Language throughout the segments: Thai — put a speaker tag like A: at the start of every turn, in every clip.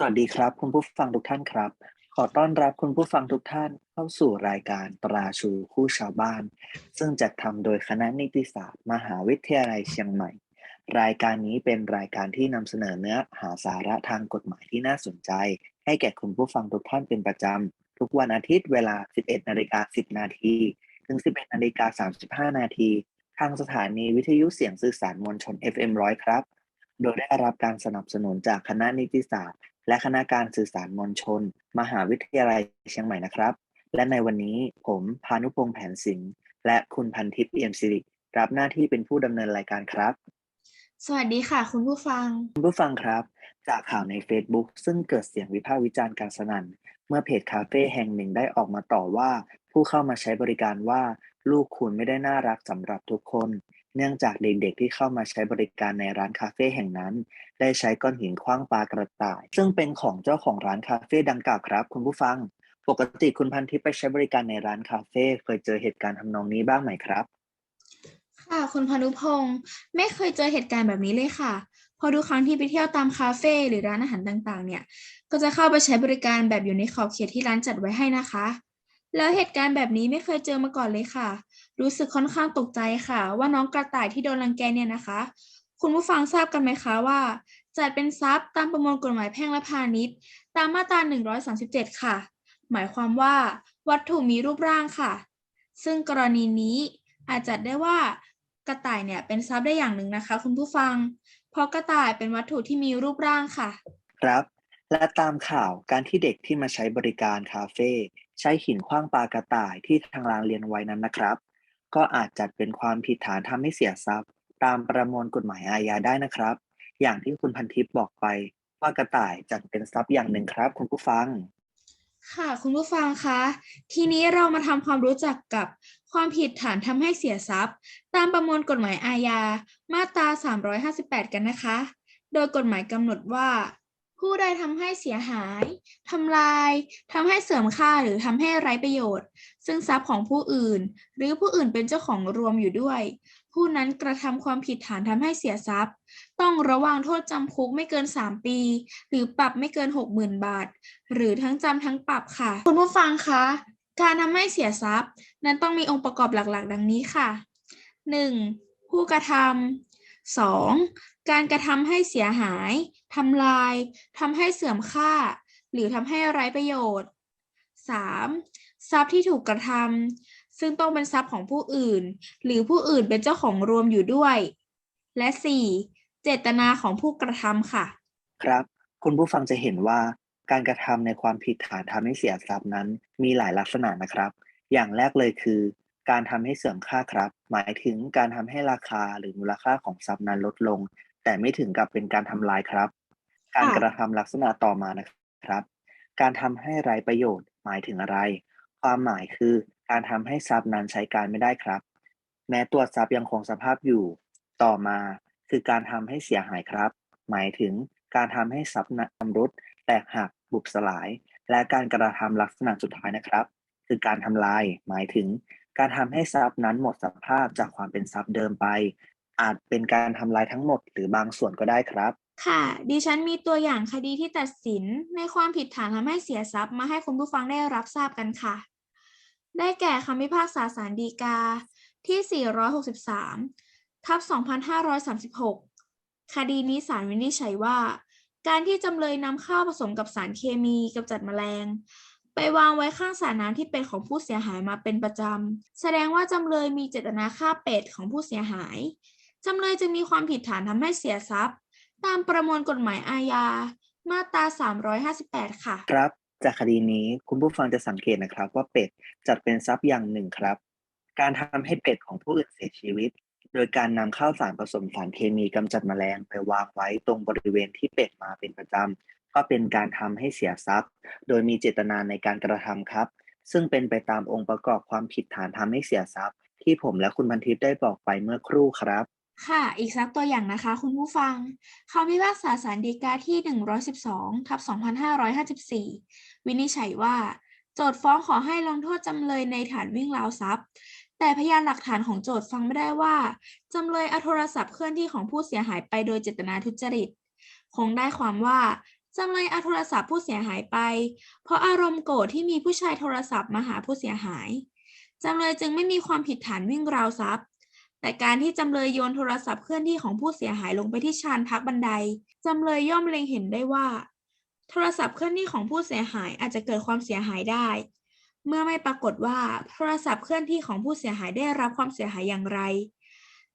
A: สวัสดีครับ คุณผู้ฟังทุกท่านครับ ขอต้อนรับคุณผู้ฟังทุกท่านเข้าสู่รายการตราชูคู่ชาวบ้าน ซึ่งจัดทำโดยคณะนิติศาสตร์ มหาวิทยาลัยเชียงใหม่ รายการนี้เป็นรายการที่นำเสนอเนื้อหาสาระทางกฎหมายที่น่าสนใจ ให้แก่คุณผู้ฟังทุกท่านเป็นประจำทุกวันอาทิตย์เวลา 11นาฬิกา10 นาทีถึง 11นาฬิกา35 นาทีทางสถานีวิทยุเสียงสื่อสารมวลชน FM 100 ครับ โดยได้รับการสนับสนุนจากคณะนิติศาสตร์ และคณะการสื่อสารมวลชน มหาวิทยาลัยเชียงใหม่นะครับ และในวันนี้ผมพานุพงษ์แผนสิงห์และคุณพันทิพย์เอี่ยมสิริรับหน้าที่เป็นผู้ดำเนินรายการครับ
B: สวัสดีค่ะ คุณผู้ฟัง
A: คุณผู้ฟังครับ จากข่าวใน Facebook ซึ่งเกิดเสียงวิพากษ์วิจารณ์การสนั่น เมื่อเพจคาเฟ่แห่งหนึ่งได้ออกมาต่อว่า ผู้เข้ามาใช้บริการว่า ลูกคุณไม่ได้น่ารักสำหรับทุกคน เนื่องจากเด็กๆที่เข้ามาใช้บริการในร้านคาเฟ่แห่งนั้น ได้ใช้ก้อนหินขว้างปลากระต่าย ซึ่งเป็นของเจ้าของร้านคาเฟ่ดังกล่าวครับ คุณผู้ฟัง ปกติคุณพันทิพย์ไปใช้บริการในร้านคาเฟ่เคยเจอเหตุการณ์ทำนองนี้บ้างไหมครับ
B: ค่ะคุณพานุพงศ์ไม่เคยเจอเหตุการณ์แบบนี้เลยค่ะ พอดูครั้งที่ไปเที่ยวตามคาเฟ่หรือร้านอาหารต่างๆ เนี่ย ก็จะเข้าไปใช้บริการแบบอยู่ในขอบเขตที่ร้านจัดไว้ให้นะคะ แล้วเหตุการณ์แบบนี้ไม่เคยเจอมาก่อนเลยค่ะ รู้สึกค่อนข้างตกใจค่ะ ว่าน้องกระต่ายที่โดนรังแกเนี่ยนะคะ คุณผู้ฟังทราบกันไหมคะว่าจัดเป็นทรัพย์ตามประมวลกฎหมายแพ่งและพาณิชย์ ตามมาตรา 137 ค่ะ หมายความว่า วัตถุมีรูปร่างค่ะ ซึ่งกรณีนี้อาจจัดได้ว่ากระต่ายเนี่ยเป็นทรัพย์ได้อย่างหนึ่งนะคะ คุณผู้ฟัง เพราะกระต่ายเป็นวัตถุที่มีรูปร่างค่ะ
A: ครับ และตามข่าวการที่เด็กที่มาใช้บริการคาเฟ่ใช้หินขว้างปลากระต่ายที่ทางร้านเรียนไว้นั้นนะครับ ก็อาจจัดเป็นความผิดฐานทำให้เสียทรัพย์ ตามประมวลกฎหมายอาญาได้นะครับ อย่างที่คุณพันทิพย์บอกไปว่ากระต่ายจัดเป็นทรัพย์อย่างหนึ่งครับ คุณผู้ฟัง
B: ค่ะคุณผู้ฟังคะ ทีนี้เรามาทำความรู้จักกับความผิดฐานทำให้เสียทรัพย์ ตามประมวลกฎหมายอาญามาตรา 358 กันนะคะ โดยกฎหมายกำหนดว่า ผู้ใดทำให้เสียหายทำลายทำให้เสื่อมค่าหรือทำให้ไร้ประโยชน์ ซึ่งทรัพย์ของผู้อื่น หรือผู้อื่นเป็นเจ้าของรวมอยู่ด้วย ผู้นั้นกระทำความผิดฐานทำให้เสียทรัพย์ ต้องระวังโทษจำคุกไม่เกิน 3 ปี หรือปรับไม่เกิน 60,000 บาท หรือทั้งจำทั้งปรับค่ะ คุณผู้ฟังคะ การทำให้เสียทรัพย์ นั้นต้องมีองค์ประกอบหลักๆ ดังนี้ค่ะ 1. ผู้กระทำ 2. การกระทำให้เสียหาย ทำลายทำให้เสื่อมค่า หรือทำให้ไร้ประโยชน์ 3. ทรัพย์ที่ถูกกระทำซึ่งต้องเป็นทรัพย์ของผู้อื่น หรือผู้อื่นเป็นเจ้าของรวมอยู่ด้วย และ 4. เจตนาของผู้กระทำค่ะ
A: ครับ คุณผู้ฟังจะเห็นว่าการกระทำในความผิดฐานทำให้เสียทรัพย์นั้น มีหลายลักษณะนะครับ อย่างแรกเลยคือ การทำให้เสื่อมค่าครับ หมายถึงการทำให้ราคาหรือมูลค่าของทรัพย์นั้นลดลง แต่ไม่ถึงกับเป็นการทำลายครับ การ
B: ค่ะ
A: กระทำลักษณะต่อมานะครับ การทำให้ไร้ประโยชน์ หมายถึงอะไร ความหมายคือการทำให้ทรัพย์นั้นใช้การไม่ได้ครับ แม้ตัวทรัพย์ยังคงสภาพอยู่ ต่อมาคือการทำให้เสียหายครับ หมายถึงการทำให้ทรัพย์นั้นชำรุดแตกหักบุบสลาย และการกระทำลักษณะสุดท้ายนะครับ คือการทำลาย หมายถึง การทำให้ทรัพย์นั้นหมดสภาพจากความเป็นทรัพย์เดิมไป อาจเป็นการทำลายทั้งหมดหรือบางส่วนก็ได้ครับ
B: ค่ะดิฉันมีตัวอย่างคดีที่ตัดสินในความผิดฐานทำให้เสียทรัพย์มาให้คุณผู้ฟังได้รับทราบกันค่ะ ได้แก่คำพิพากษาศาลฎีกาที่ 463 ทับ 2536 คดีนี้ศาลวินิจฉัยว่า การที่จำเลยนำข้าวผสมกับสารเคมีกำจัดแมลง ไปวางไว้ข้างสระน้ำที่เป็นของผู้เสียหายมาเป็นประจำ แสดงว่าจำเลยมีเจตนาฆ่าเป็ดของผู้เสียหาย จำเลยจึงมีความผิดฐานทำให้เสียทรัพย์ ตามประมวลกฎหมายอาญา มาตรา 358 ค่ะ
A: ครับ จากคดีนี้คุณผู้ฟังจะสังเกตนะครับว่าเป็ดจัดเป็นทรัพย์อย่างหนึ่งครับ การทำให้เป็ดของผู้อื่นเสียชีวิต โดยการนำข้าวสารผสมสารเคมีกำจัดแมลงไปวางไว้ตรงบริเวณที่เป็ดมาเป็นประจำก็เป็นการทำให้เสียทรัพย์ โดยมีเจตนาในการกระทำครับ ซึ่งเป็นไปตามองค์ประกอบความผิดฐานทำให้เสียทรัพย์ ที่ผมและคุณพันทิพย์ได้บอกไปเมื่อครู่ครับ
B: ค่ะ อีกสักตัวอย่างนะคะ คุณผู้ฟังคำพิพากษาศาลฎีกาที่ 112ทับ2554 วินิจฉัยว่า โจทก์ฟ้องขอให้ลงโทษจำเลยในฐานวิ่งราวทรัพย์ แต่พยานหลักฐานของโจทก์ฟังไม่ได้ว่า จำเลยเอาโทรศัพท์เคลื่อนที่ของผู้เสียหายไปโดยเจตนาทุจริต คงได้ความว่าจำเลยเอาโทรศัพท์ผู้เสียหายไป เพราะอารมณ์โกรธที่มีผู้ชายโทรศัพท์มาหาผู้เสียหายจำเลยจึงไม่มีความผิดฐานวิ่งราวทรัพย์ แต่การที่จำเลยโยนโทรศัพท์เคลื่อนที่ของผู้เสียหายลงไปที่ชานพักบันได จำเลยย่อมเล็งเห็นได้ว่า โทรศัพท์เคลื่อนที่ของผู้เสียหายอาจจะเกิดความเสียหายได้ เมื่อไม่ปรากฏว่าโทรศัพท์เคลื่อนที่ของผู้เสียหายได้รับความเสียหายอย่างไร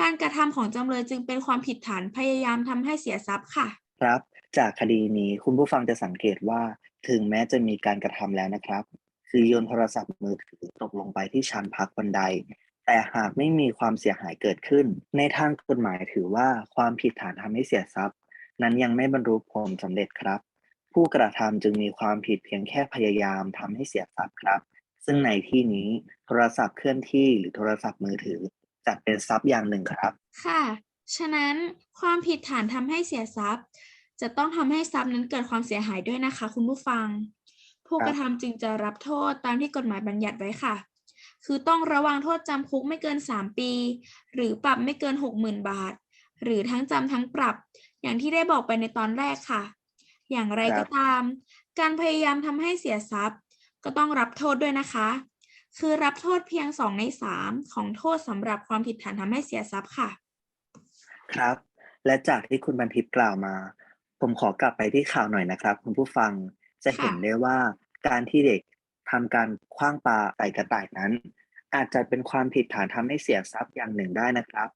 B: การกระทำของจำเลยจึงเป็นความผิดฐานพยายามทำให้เสียทรัพย์ค่ะ
A: ครับ จากคดีนี้คุณผู้ฟังจะสังเกตว่า ถึงแม้จะมีการกระทำแล้วนะครับ คือโยนโทรศัพท์มือถือตกลงไปที่ชั้นพักบันได แต่หากไม่มีความเสียหายเกิดขึ้น ในทางกฎหมายถือว่าความผิดฐานทำให้เสียทรัพย์ นั้นยังไม่บรรลุผลสำเร็จครับ ผู้กระทำจึงมีความผิดเพียงแค่พยายามทำให้เสียทรัพย์ครับ ซึ่งในที่นี้โทรศัพท์เคลื่อนที่หรือโทรศัพท์มือถือจัดเป็นทรัพย์อย่างหนึ่งครับ
B: ค่ะ ฉะนั้นความผิดฐานทำให้เสียทรัพย์ จะต้องทำให้ทรัพย์นั้นเกิดความเสียหายด้วยนะคะ คุณผู้ฟัง ผู้กระทำจึงจะรับโทษตามที่กฎหมายบัญญัติไว้ค่ะ คือต้องระวังโทษจำคุกไม่เกิน 3 ปี หรือปรับไม่เกิน 60,000 บาท หรือทั้งจำทั้งปรับ อย่างที่ได้บอกไปในตอนแรกค่ะ อย่างไร
A: ครั
B: ก็
A: บ
B: ตาม การพยายามทำให้เสียทรัพย์ ก็ต้องรับโทษด้วยนะคะ คือรับโทษเพียง 2 ใน 3 ของโทษสำหรับความผิดฐานทำให้เสียทรัพย์ค่ะ
A: ครับ และจากที่คุณบันทิพย์กล่าวมา ผมขอกลับไปที่ข่าวหน่อยนะครับ คุณผู้ฟังจะเห็น
B: ค่ะ
A: ได้ว่าการที่เด็ก ทำการคว้างปลาใส่กระต่ายนั้น อาจจะเป็นความผิดฐานทำให้เสียทรัพย์อย่างหนึ่งได้นะครับ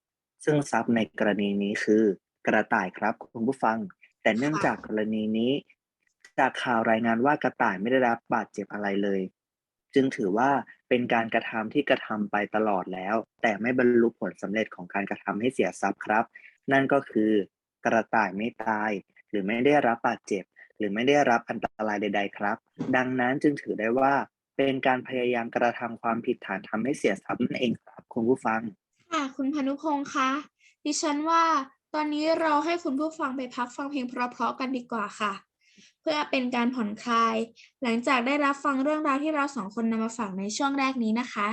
A: ซึ่งทรัพย์ในกรณีนี้คือกระต่ายครับคุณผู้ฟัง แต่เนื่องจากกรณีนี้ จากข่าวรายงานว่ากระต่ายไม่ได้รับบาดเจ็บอะไรเลย จึงถือว่าเป็นการกระทำที่กระทำไปตลอดแล้ว แต่ไม่บรรลุผลสำเร็จของการกระทำให้เสียทรัพย์ครับ นั่นก็คือกระต่ายไม่ตาย หรือไม่ได้รับบาดเจ็บ หรือไม่ได้รับอันตรายใด ๆ ครับ ดังนั้นจึงถือได้ว่าเป็นการพยายามกระทำความผิดฐานทำให้เสียทรัพย์นั่นเองครับคุณผู้ฟัง
B: ค่ะ คุณพานุพงศ์คะดิฉันว่าตอนนี้เราให้คุณผู้ฟังไปพักฟังเพลงเพราะๆกันดีกว่าค่ะ เพื่อเป็นการผ่อนคลาย หลังจากได้รับฟังเรื่องราวที่เราสองคนนำมาฝากในช่วงแรกนี้นะคะ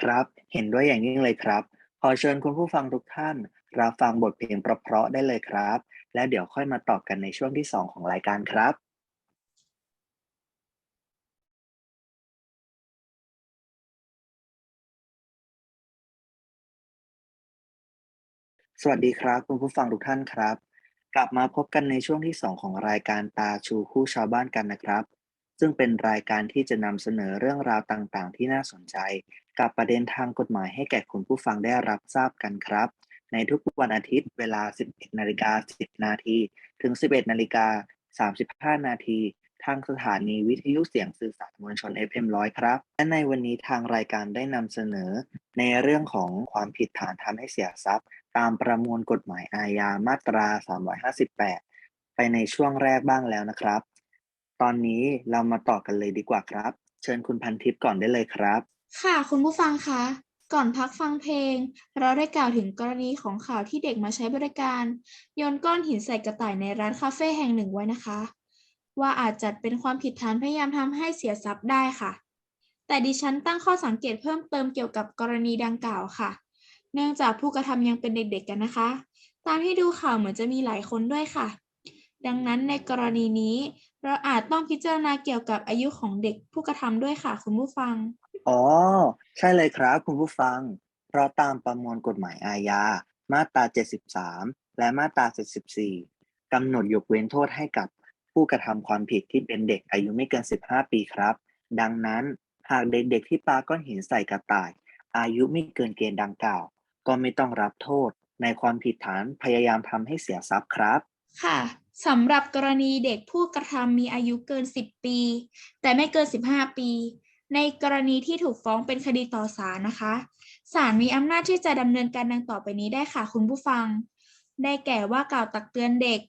A: ครับเห็นด้วยอย่างยิ่งเลยครับ ขอเชิญคุณผู้ฟังทุกท่าน รับฟังบทเพลงเพราะๆได้เลยครับ และเดี๋ยวค่อยมาตอบกันในช่วงที่สองของรายการครับสวัสดีครับคุณผู้ฟังทุกท่านครับ กลับมาพบกันในช่วงที่ 2 ของรายการตาชูคู่ชาวบ้านกันนะครับ ซึ่งเป็นรายการที่จะนำเสนอเรื่องราวต่างๆ ที่น่าสนใจ กับประเด็นทางกฎหมายให้แก่คุณผู้ฟังได้รับทราบกันครับ ในทุกวันอาทิตย์เวลา 11นาฬิกา10 นาทีถึง 11นาฬิกา35 นาทีทางสถานีวิทยุเสียงสื่อสารมวลชน FM 100 ครับ และในวันนี้ทางรายการได้นำเสนอ ในเรื่องของความผิดฐานทำให้เสียทรัพย์ ตามประมวลกฎหมายอาญามาตรา 358 ไปในช่วงแรกบ้างแล้วนะครับ ตอนนี้เรามาต่อกันเลยดีกว่าครับ เชิญคุณพันทิพย์ก่อนได้เลยครับ
B: ค่ะคุณผู้ฟังคะ ก่อนพักฟังเพลง เราได้กล่าวถึงกรณีของข่าวที่เด็กมาใช้บริการโยนก้อนหินใส่กระต่ายในร้านคาเฟ่แห่งหนึ่งไว้นะคะ ว่าอาจจัดเป็นความผิดฐานพยายามทำให้เสียทรัพย์ได้ค่ะ แต่ดิฉันตั้งข้อสังเกตเพิ่มเติมเกี่ยวกับกรณีดังกล่าวค่ะ เนื่องจากผู้กระทำยังเป็นเด็กๆกันนะคะ ตามที่ดูข่าวเหมือนจะมีหลายคนด้วยค่ะ ดังนั้นในกรณีนี้ เราอาจต้องพิจารณาเกี่ยวกับอายุของเด็กผู้กระทำด้วยค่ะคุณผู้ฟัง
A: อ๋อ ใช่เลยครับคุณผู้ฟัง เพราะตามประมวลกฎหมายอาญา มาตรา 73 และมาตรา 74กำหนดยกเว้นโทษให้กับผู้กระทำความผิดที่เป็นเด็กอายุไม่เกิน 15 ปีครับ ดังนั้นหากเด็กๆที่ปาก้อนหินใส่กระต่าย อายุไม่เกินเกณฑ์ดังกล่าว ก็ไม่ต้องรับโทษ ในความผิดฐานพยายามทำให้เสียทรัพย์ครับ
B: ค่ะสำหรับกรณีเด็กผู้กระทำมีอายุเกิน 10 ปี แต่ไม่เกิน 15 ปี ในกรณีที่ถูกฟ้องเป็นคดีต่อศาลนะคะ ศาลมีอำนาจที่จะดำเนินการดังต่อไปนี้ได้ค่ะคุณผู้ฟัง ได้แก่ว่ากล่าวตักเตือนเด็ก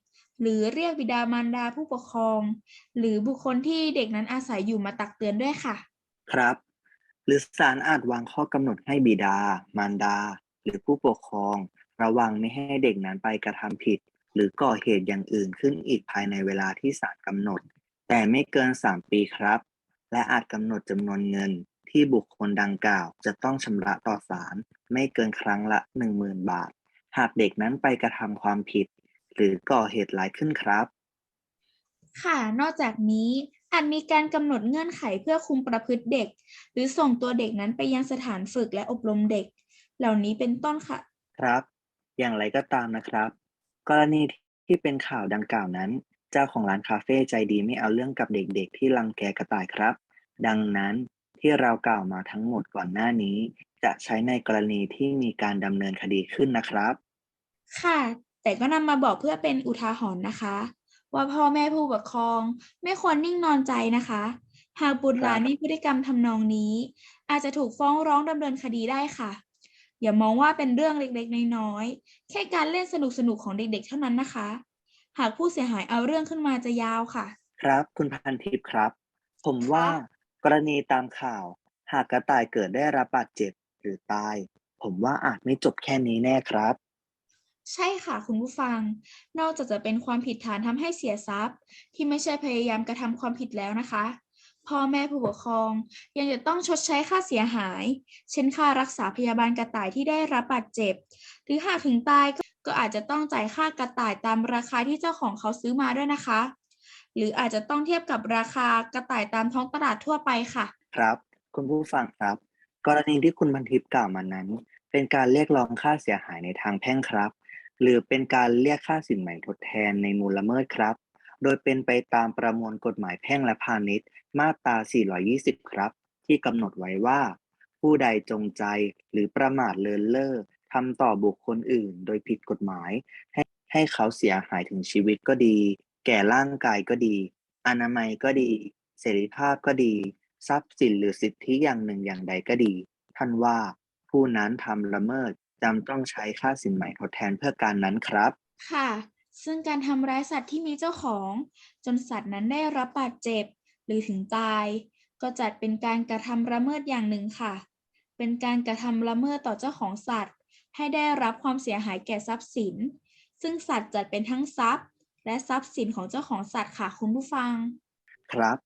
B: หรือเรียกบิดามารดาผู้ปกครอง หรือบุคคลที่เด็กนั้นอาศัยอยู่มาตักเตือนด้วยค่ะ
A: ครับ หรือศาลอาจวางข้อกำหนดให้บิดา มารดา หรือผู้ปกครอง ระวังไม่ให้เด็กนั้นไปกระทำผิด หรือก่อเหตุอย่างอื่นขึ้นอีกภายในเวลาที่ศาลกำหนด แต่ไม่เกิน 3 ปีครับ และอาจกำหนดจำนวนเงินที่บุคคลดังกล่าวจะต้องชำระต่อศาลไม่เกินครั้งละ 10,000 บาท หากเด็กนั้นไปกระทำความผิด หรือก่อเหตุร้ายขึ้นครับ
B: ค่ะ นอกจากนี้อาจมีการกำหนดเงื่อนไขเพื่อคุมประพฤติเด็ก หรือส่งตัวเด็กนั้นไปยังสถานฝึกและอบรมเด็ก เหล่านี้เป็นต้นค่ะ
A: ครับ อย่างไรก็ตามนะครับ กรณีที่เป็นข่าวดังกล่าวนั้นเจ้าของร้านคาเฟ่ใจดีไม่เอาเรื่องกับเด็กๆ ที่รังแกกระต่ายครับ ดังนั้นที่เรากล่าวมาทั้งหมดก่อนหน้านี้ จะใช้ในกรณีที่มีการดำเนินคดีขึ้นนะครับ
B: ค่ะ แต่ก็นำมาบอกเพื่อเป็นอุทาหรณ์นะคะ ว่าพ่อแม่ผู้ปกครอง ไม่ควรนิ่งนอนใจนะคะ หากบุตรหลาน
A: ครับ
B: มีพฤติกรรมทำนองนี้ อาจจะถูกฟ้องร้องดำเนินคดีได้ค่ะ อย่ามองว่าเป็นเรื่องเล็กๆ น้อยๆ แค่การเล่นสนุกๆ ของเด็กๆ เท่านั้นนะคะ หากผู้เสียหายเอาเรื่องขึ้นมาจะยาวค่ะ
A: ครับ คุณพันทิพย์ครับ ผมว่ากรณีตามข่าว หากกระต่ายเกิดได้รับบาดเจ็บหรือตาย ผมว่าอาจไม่จบแค่นี้แน่ครับ
B: ใช่ค่ะคุณผู้ฟัง นอกจากจะเป็นความผิดฐานทำให้เสียทรัพย์ ที่ไม่ใช่พยายามกระทำความผิดแล้วนะคะ พ่อแม่ผู้ปกครอง ยังจะต้องชดใช้ค่าเสียหาย เช่นค่ารักษาพยาบาลกระต่ายที่ได้รับบาดเจ็บ หรือหากถึงตายก็ ก็อาจจะต้องจ่ายค่ากระต่ายตามราคาที่เจ้าของเขาซื้อมาด้วยนะคะ หรืออาจจะต้องเทียบกับราคากระต่ายตามท้องตลาดทั่วไปค่ะ
A: ครับ คุณผู้ฟังครับ กรณีที่คุณพันทิพย์กล่าวมานั้น เป็นการเรียกร้องค่าเสียหายในทางแพ่งครับ หรือเป็นการเรียกค่าสินไหม่ทดแทนในมูลละเมิดครับ โดยเป็นไปตามประมวลกฎหมายแพ่งและพาณิชย์ มาตรา 420 ครับ ที่กำหนดไว้ว่า ผู้ใดจงใจหรือประมาทเลินเล่อ ทำต่อบุคคลอื่น โดยผิดกฎหมาย ให้ให้เขาเสียหายถึงชีวิตก็ดี แก่ร่างกายก็ดี อนามัยก็ดี เสรีภาพก็ดี ทรัพย์สินหรือสิทธิอย่างหนึ่งอย่างใดก็ดี ท่านว่าผู้นั้นทำละเมิดจำต้องใช้ค่าสินไหม่ทดแทนเพื่อการนั้นครับ
B: ค่ะ ซึ่งการทำร้ายสัตว์ที่มีเจ้าของ จนสัตว์นั้นได้รับบาดเจ็บ หรือถึงตาย ก็จัดเป็นการกระทำละเมิดอย่างหนึ่งค่ะ เป็นการกระทำละเมิดต่อเจ้าของสัตว์ ให้ได้รับความเสียหายแก่ทรัพย์สิน ซึ่งสัตว์จัดเป็นทั้งทรัพย์ และทรัพย์สินของเจ้าของสัตว์ค่ะคุณผู้ฟัง
A: ครับ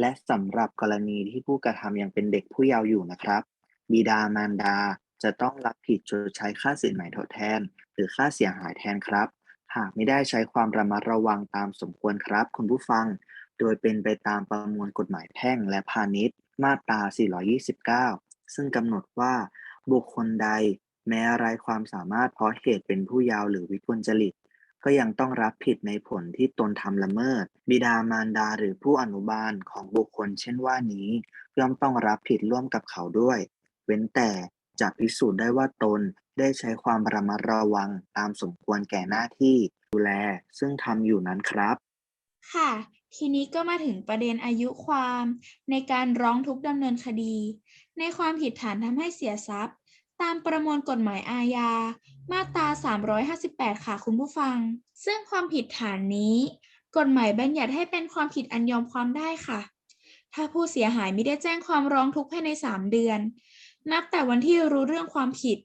A: และสำหรับกรณีที่ผู้กระทำยังเป็นเด็กผู้เยาว์อยู่นะครับ บิดามารดาจะต้องรับผิดชดใช้ค่าสินไหมทดแทน หรือค่าเสียหายแทนครับ หากไม่ได้ใช้ความระมัดระวังตามสมควรครับ คุณผู้ฟัง โดยเป็นไปตามประมวลกฎหมายแพ่งและพาณิชย์ มาตรา 429 ซึ่งกำหนดว่าบุคคลใด แม้ไร้ความสามารถเพราะเหตุเป็นผู้ยาวหรือวิกลจริต ก็ยังต้องรับผิดในผลที่ตนทำละเมิด บิดามารดาหรือผู้อนุบาลของบุคคลเช่นว่านี้ย่อมต้องรับผิดร่วมกับเขาด้วย เว้นแต่จะพิสูจน์ได้ว่าตนได้ใช้ความระมัดระวังตามสมควรแก่หน้าที่ดูแลซึ่งทำอยู่นั้นครับ
B: ค่ะ ทีนี้ก็มาถึงประเด็นอายุความ ในการร้องทุกข์ดำเนินคดี ในความผิดฐานทำให้เสียทรัพย์ ตามประมวลกฎหมายอาญา มาตรา 358 ค่ะคุณผู้ฟัง ซึ่งความผิดฐานนี้ กฎหมายบัญญัติให้เป็นความผิดอันยอมความได้ค่ะ ถ้าผู้เสียหายไม่ได้แจ้งความร้องทุกข์ภายใน 3 เดือน นับแต่วันที่รู้เรื่องความผิด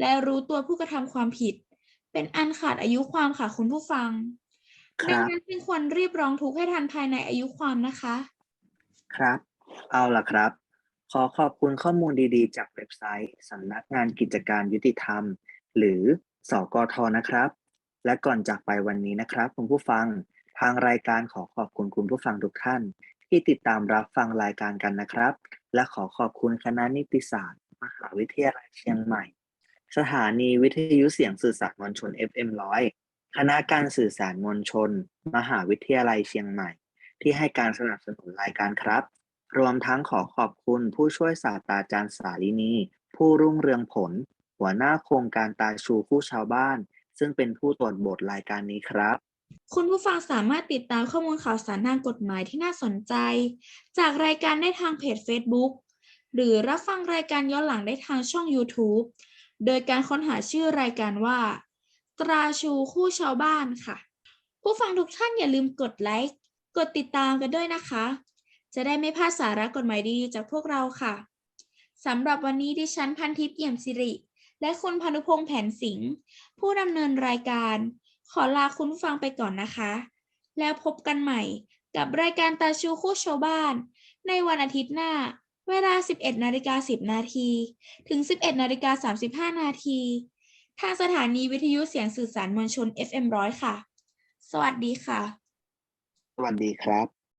B: และรู้ตัวผู้กระทำความผิด เป็นอันขาดอายุความค่ะคุณผู้ฟัง
A: ค
B: ดั
A: รั
B: ง
A: บ
B: นั้นจึงควรรีบร้องทุกข์ให้ทันภายในอายุความนะคะ
A: ครับ เอาล่ะครับ ขอขอบคุณข้อมูลดีๆ จากเว็บไซต์สำนักงานกิจการยุติธรรม หรือสกทนะครับ และก่อนจากไปวันนี้นะครับ คุณผู้ฟังทางรายการขอขอบคุณคุณผู้ฟังทุกท่าน ที่ติดตามรับฟังรายการกันนะครับ และขอขอบคุณคณะนิติศาสตร์ มหาวิทยาลัยเชียงใหม่ สถานีวิทยุเสียงสื่อสารมวลชน FM 100คณะการสื่อสารมวลชน มหาวิทยาลัยเชียงใหม่ ที่ให้การสนับสนุนรายการครับ รวมทั้งขอขอบคุณผู้ช่วยศาสตราจารย์สาลินี ผู้รุ่งเรืองผล หัวหน้าโครงการตาชูคู่ชาวบ้าน ซึ่งเป็นผู้ตรวจบทรายการนี้ครับ
B: คุณผู้ฟังสามารถติดตามข้อมูลข่าวสารทางกฎหมายที่น่าสนใจ จากรายการได้ทางเพจ Facebook หรือรับฟังรายการย้อนหลังได้ทางช่อง YouTube โดยการค้นหาชื่อรายการว่า ตราชูคู่ชาวบ้านค่ะ ผู้ฟังทุกท่านอย่าลืมกดไลค์ กดติดตามกันด้วยนะคะ จะได้ไม่พลาดสาระกฎหมายดีๆจากพวกเราค่ะสำหรับวันนี้ดิฉันพันทิพย์เอี่ยมสิริ และคุณพานุพงษ์แผนสิงห์ผู้ดำเนินรายการ ขอลาคุณฟังไปก่อนนะคะ แล้วพบกันใหม่กับรายการตาชูคู่ชาวบ้าน ในวันอาทิตย์หน้า เวลา 11นาฬิกา10 นาที ถึง 11นาฬิกา35 นาที ทางสถานีวิทยุเสียงสื่อสารมวลชน FM 100 ค่ะ สวัสดีค่ะ
A: สวัสดีครับ